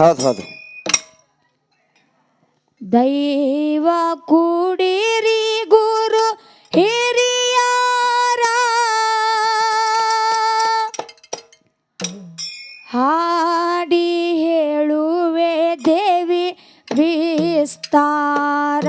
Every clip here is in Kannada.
ಹೌದು ಹೌದು ದೈವ ಕುಡಿರಿ ಗುರು ಹಿರಿಯಾರ. ಹಾಡಿ ಹೇಳುವೆ ದೇವಿ ವಿಸ್ತಾರ.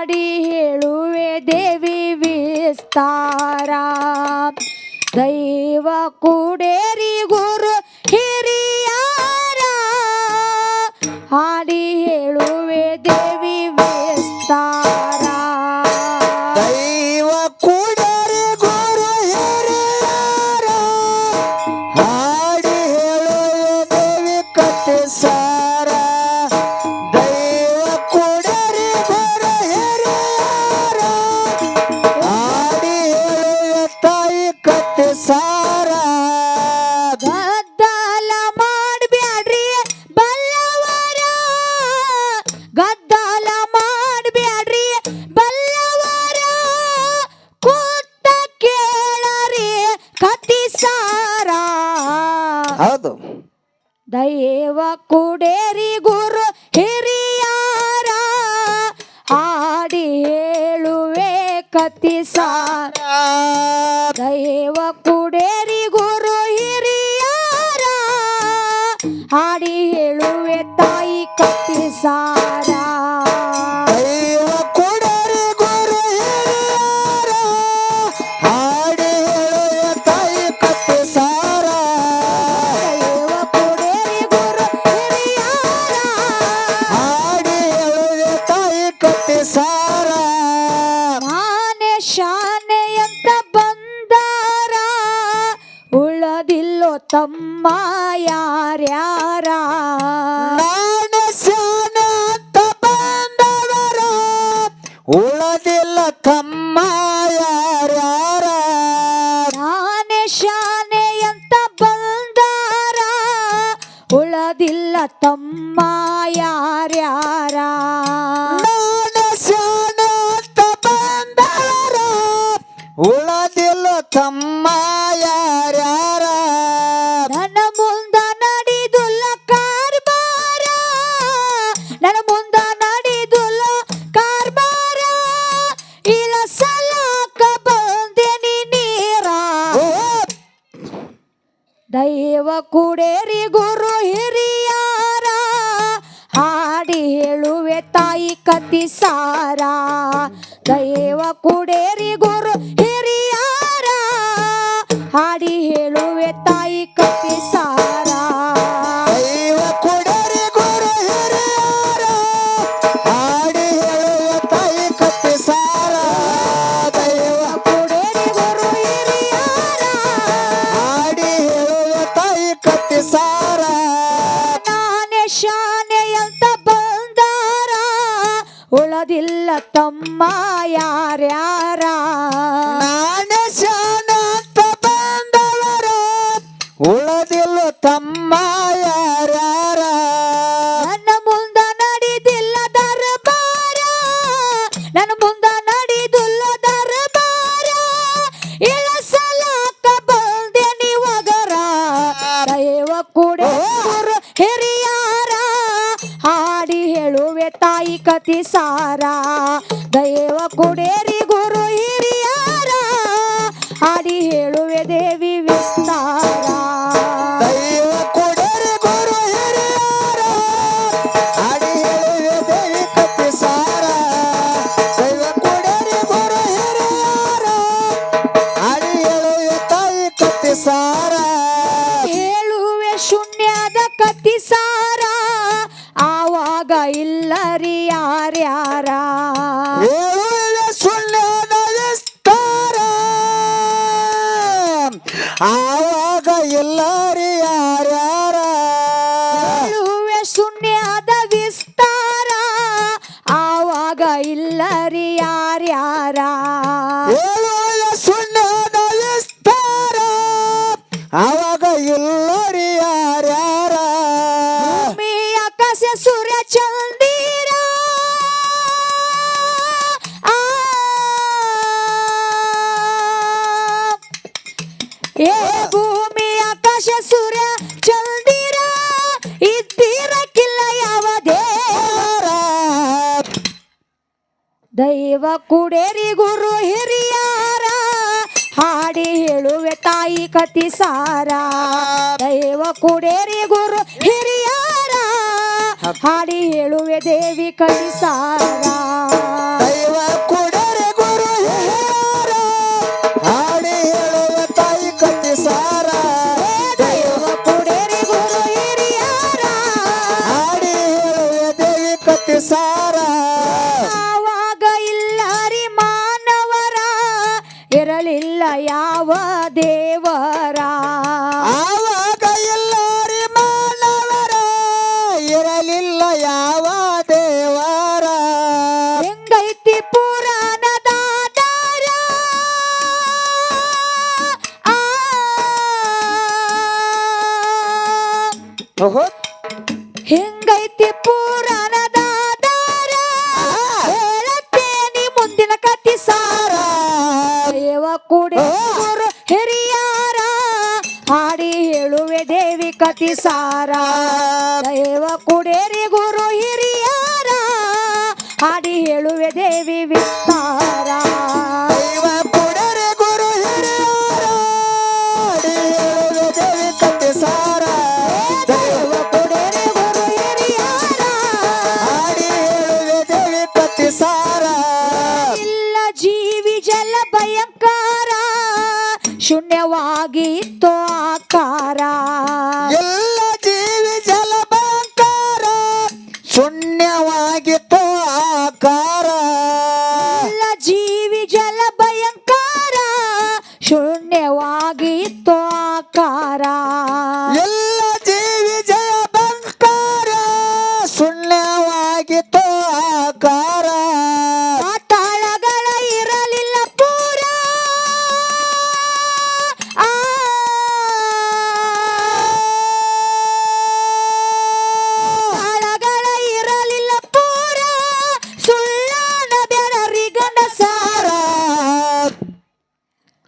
ಮಾಡಿ ಹೇಳುವೆ ದೇವಿ ವಿಸ್ತಾರ ದೈವ ಕೂಡೇ ಹೌದು. ದೈವ ಕುಡೇರಿ ಗುರು ಹಿರಿಯಾರ ಆಡಿ ಹೇಳುವೆ ಕತಿಸಾರ ದೈವ ಕುಡೇರಿ ಗುರು ಹಿರಿಯಾರ ಆಡಿ ಹೇಳುವೆ ತಾಯಿ ಕತಿಸಾರ ಉಳದಿಲ್ಲ ತಮ್ಮ ಯಾರ್ಯಾರ ಶಾನೆ ಶಾನೆ ಅಂತ ಬಂದಾರ? ಉಳದಿಲ್ಲ ತಮ್ಮ ಕುಡೇರಿ ಗುರು ಹಿರಿಯಾರ ಹಾಡಿ ಹೇಳುವೆ ತಾಯಿ ಕತಿ ಸಾರಾ ತಮ್ಮ ಯಾರ ನನ್ನ ಮುಂದ ನಡಿದಿಲ್ಲ ದರಬಾರ ನನ್ನ ಮುಂದ ನಡಿದಿಲ್ಲ ದರಬಾರ ಇಳಸಲಾಕ ಬಂದೆ ನೀವಗರ ದೈವ ಕೂಡ ಹಿರಿಯಾರ. ಹಾಡಿ ಹೇಳುವೆ ತಾಯಿ ಕತಿ ಸಾರ. ದೈವ ಕುಡೇರಿ ಆವಾಗ ಇಲ್ಲರಿ ಯಾರ್ಯಾರ ಹೇಳುವೆ ಸುಳ್ಳ್ಯದ ವಿಸ್ತಾರ ಆವಾಗ ಎಲ್ಲರಿ ದೈವ ಕುಡೇರಿ ಗುರು ಹಿರಿಯಾರ. ಹಾಡಿ ಹೇಳುವೆ ತಾಯಿ ಕತಿ ಸಾರ. ದೈವ ಕುಡೇರಿ ಗುರು ಹಿರಿಯಾರ. ಹಾಡಿ ಹೇಳುವೆ ದೇವಿ ಕತಿ ಸಾರ. ಇರಲಿಲ್ಲ ಯಾವ ದೇವರ? ಆವಾಗ ಎಲ್ಲರಿ ಮಾನವರ ಇರಲಿಲ್ಲ ಯಾವ ದೇವರ? ಹೆಂಗೈತಿ ಪುರಾಣದ ದಾರ ಆ. ಓಹೋ. ಹೆಂಗೈತಿ ಪುರಾಣದ ದೇವಿ ಕತಿ ಸಾರ. ದೇವ ಕುಡೇರಿ ಗುರು ಹಿರಿಯಾರ. ಹಾಡಿ ಹೇಳುವೆ ದೇವಿ তো কারা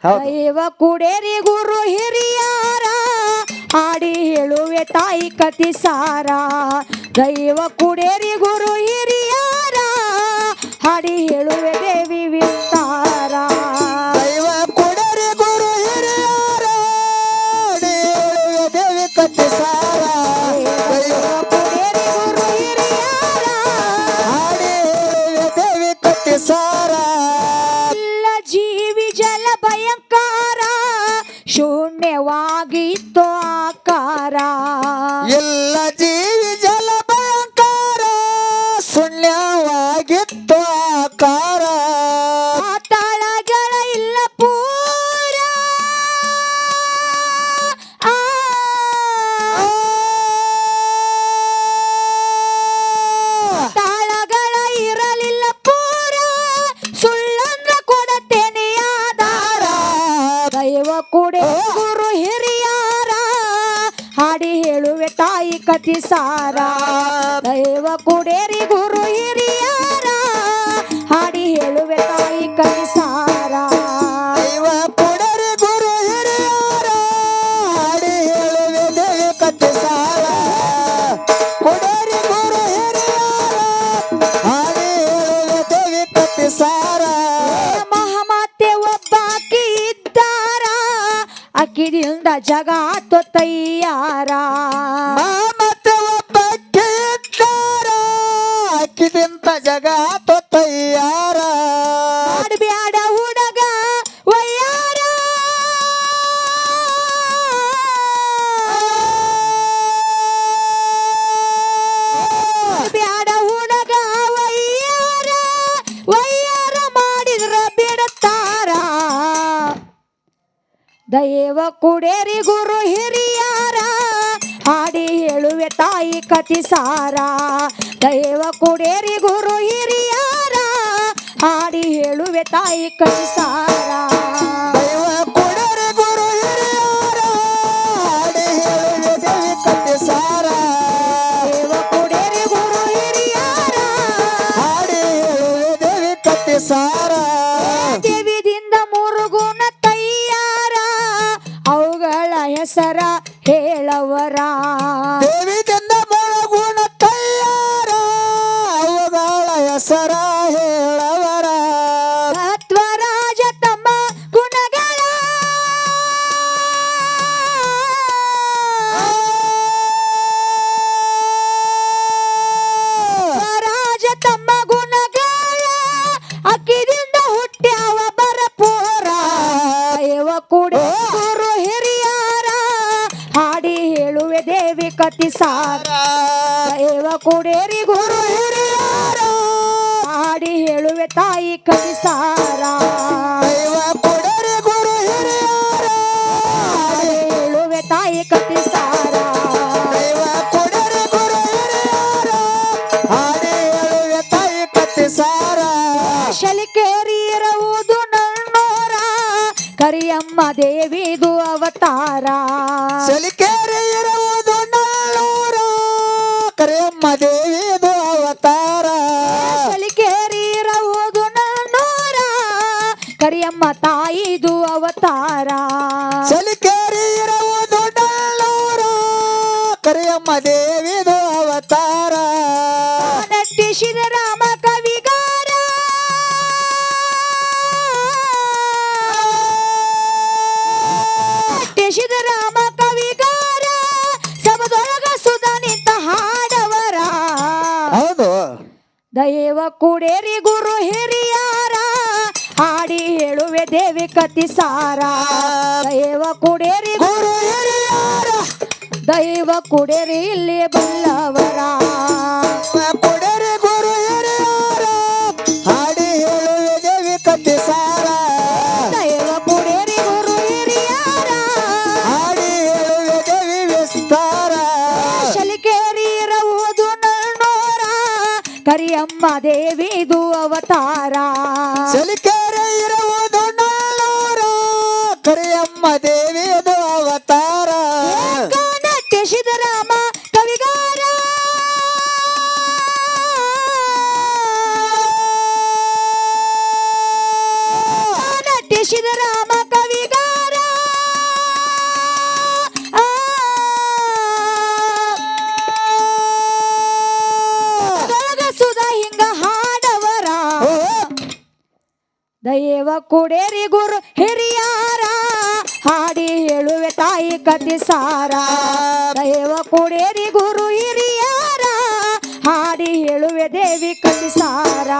ದೈವ ಕುಡೇರಿ ಗುರು ಹಿರಿಯಾರ ಆಡಿ ಹೇಳುವೆ ತಾಯಿ ಕತಿ ಸಾರ. ದೈವ ಕುಡೇರಿ ಗುರು ಹಿರಿಯಾರ, ಹಾಡಿ ಹೇಳುವೆ ತಾಯಿ ಕತಿ ಸಾರ ದೈವ ಕುಡೇರಿ ಗುರು ಹಿರಿಯಾರ ಹಾಡಿ ಹೇಳುವೆ ತಾಯಿ ಕತಿ ಸಾರ ದೈವ ಕುಡರಿ ಗುರು ಹಿರಿಯರ ಹಾಡಿ ಹೇಳುವೆ ದೇವಿ ಕತ್ತಿ ಸಾರ ಕುಡರಿ ಗುರು ಹಿರಿಯರ ಹಾಡಿ ಹೇಳುವೆ ದೇವಿ ಕತ್ತಿ ಸಾರ ಮಹಾಮಾತೆ ಒಬ್ಬಾಕಿ ಇದ್ದಾರ ಅಕ್ಕಿದಿಂದ ಜಗ ತೊತ್ತಯ್ಯಾರ ಜಗ ತೊತ್ತಯ್ಯಾರ. ಬ್ಯಾಡ ಹುಡಗ ವಯ್ಯಾರ. ಬ್ಯಾಡ ಹುಡಗ ವಯ್ಯಾರ. ವಯ್ಯಾರ ಮಾಡಿದ್ರ ಬಿಡುತ್ತಾರ. ದೈವ ಕುಡೇರಿ ಗುರು ಹಿರಿ ಕತಿ ಸಾರ ದೈವ ಕುಡೇರಿ ಗುರು ಹಿರಿಯಾರ ಹಾಡಿ ಹೇಳುವೆ ತಾಯಿ ಕತಿ ಸಾರ. ಹಾಡಿ ಹೇಳುವೆ ದೇವಿ ಕತಿ ಸಾರ. ಏವ ಕುಡೇರಿ ಗುರು ಹಿರಿಯಾರ ಹಾಡಿ ಹೇಳುವೆ ತಾಯಿ ಕತಿ ಸಾರ. ಕರಿಯಮ್ಮ ದೇವಿದು ಅವತಾರ. ಸಲಿಕೇರಿ ಇರುವುದು ನಲ್ಲೂರ ಕರಿಯಮ್ಮ ದೇವಿದು ಅವತಾರ. ಶಲಿಕೇರಿ ಇರುವುದು ನನ್ನೋರ ಕರಿಯಮ್ಮ ತಾಯಿದು ಅವತಾರ. ಸಲಿಕೇರಿ ಇರುವುದು ನಲ್ಲೂರ ಕರಿಯಮ್ಮ ದೇವಿದು ದೈವ ಕುಡೇರಿ ಗುರು ಹಿರಿಯಾರ, ಹಾಡಿ ಹೇಳುವೆ ದೇವಿ ಕತಿ ಸಾರ. ದೈವ ಕುಡೇರಿ ಗುರು ಹಿರಿಯಾರ, ದೈವ ಕುಡೇರಿ ಇಲ್ಲಿ ಬಲ್ಲವರ. ಕುಡೇರಿ ಗುರು ಹಿರಿಯಾರ, ಹಾಡಿ ಹೇಳುವೆ ತಾಯಿ ಕತಿ ಸಾರ. ದೈವ ಕುಡೇರಿ ಗುರು ಹಿರಿಯಾರ, ಹಾಡಿ ಹೇಳುವೆ ದೇವಿ ಕತಿ ಸಾರ.